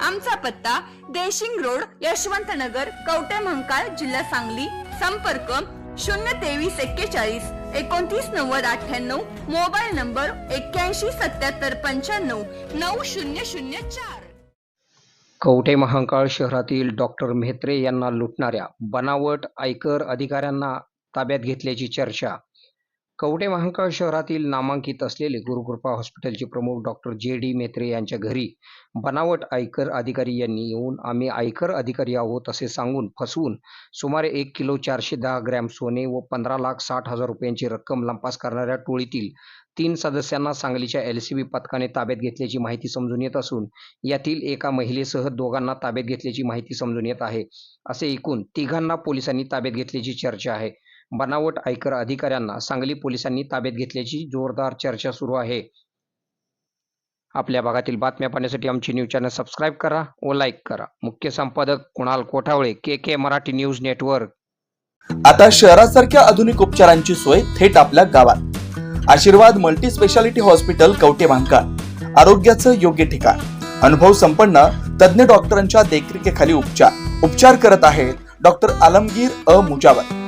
आमचा पत्ता देशिंग रोड यशवंत नगर कवटे महंकाळ जिल्हा सांगली. संपर्क शून्य तेवीस एक्केचाळीस एकोणतीस नव्वद अठ्ठ्याण्णव. मोबाईल नंबर एक्क्याऐंशी सत्याहत्तर पंच्याण्णव नऊ शून्य शून्य चार. कवठे महांकाळ शहरातील डॉक्टर म्हेत्रे यांना लुटणाऱ्या बनावट आयकर अधिकाऱ्यांना ताब्यात घेतल्याची चर्चा कवटे महांकाळ शहरातील नामांकित असलेले गुरुकृपा हॉस्पिटलचे प्रमुख डॉक्टर जे डी मेत्रे यांच्या घरी बनावट आयकर अधिकारी यांनी येऊन आम्ही आयकर अधिकारी आहोत असे सांगून फसवून सुमारे एक किलो चारशे दहा ग्रॅम सोने व पंधरा लाख साठ हजार रुपयांची रक्कम लंपास करणाऱ्या टोळीतील तीन सदस्यांना सांगलीच्या एल सी बी पथकाने ताब्यात घेतल्याची माहिती समजून येत असून यातील एका महिलेसह दोघांना ताब्यात घेतल्याची माहिती समजून येत आहे असे एकूण तिघांना पोलिसांनी ताब्यात घेतल्याची चर्चा आहे. बनावट आयकर अधिकाऱ्यांना सांगली पोलिसांनी ताब्यात घेतल्याची जोरदार चर्चा सुरू आहे. आपल्या भागातील बातम्या पाहण्यासाठी आमची न्यूज चॅनल सबस्क्राईब करा व लाईक करा. मुख्य संपादक Kunal Kothawale K K Marathi news network. आता शहरासारख्या आधुनिक उपचारांची सोय थेट आपल्या गावात. Ashirwad multi speciality hospital Kavathe भांकार आरोग्याचं योग्य ठिकाण. अनुभव संपन्न तज्ज्ञ डॉक्टरांच्या देखरेखीखाली उपचार. उपचार करत आहेत doctor Alamgir A. Mujawar.